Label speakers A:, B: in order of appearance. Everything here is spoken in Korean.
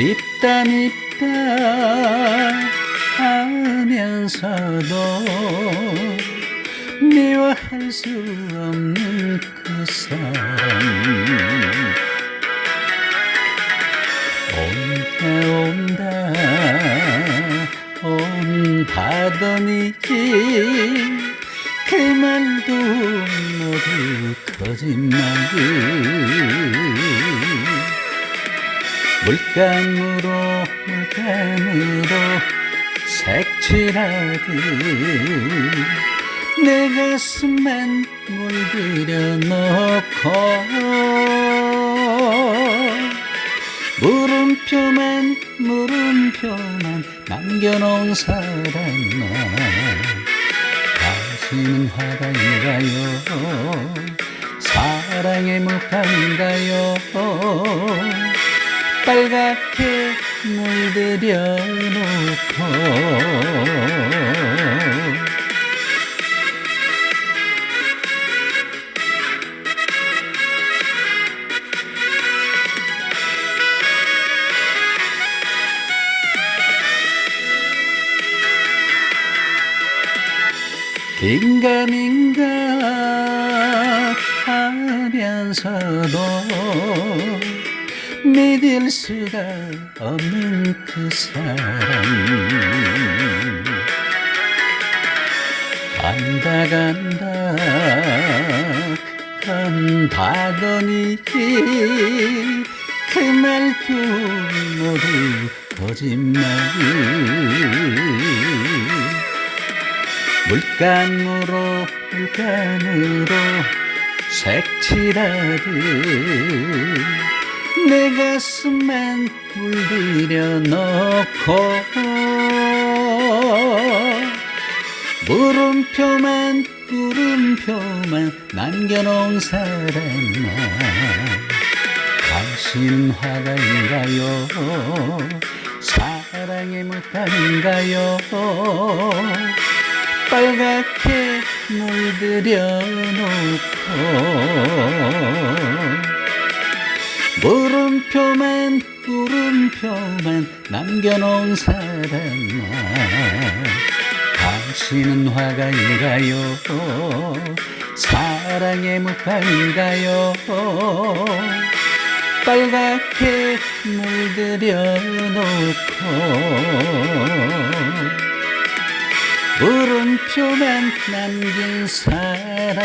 A: 밉다 밉다 하면서도 미워할 수 없는 그 사람 온다 온다 온다더니 그 말도 모두 거짓말 물감으로 물감으로 색칠하듯 내 가슴만 물들여 놓고 물음표만 물음표만 남겨놓은 사람아 당신은 화가인가요? 사랑의 무파인가요 빨갛게 물들여 놓고. 긴가민가 하면서도 믿을 수가 없는 그 사람 간다 간다 간다더니 그 말도 모두 거짓말 물감으로 물감으로 색칠하듯 내 가슴만 물들여 놓고 물음표만 물음표만 남겨놓은 사람아. 당신 화가인가요? 사랑의 무탄인가요? 빨갛게 물들여 놓고 물음표만 물음표만 남겨놓은 사람아. 당신은 화가인가요? 사랑의 무파인가요? 빨갛게 물들여 놓고 물음표만 남긴 사람아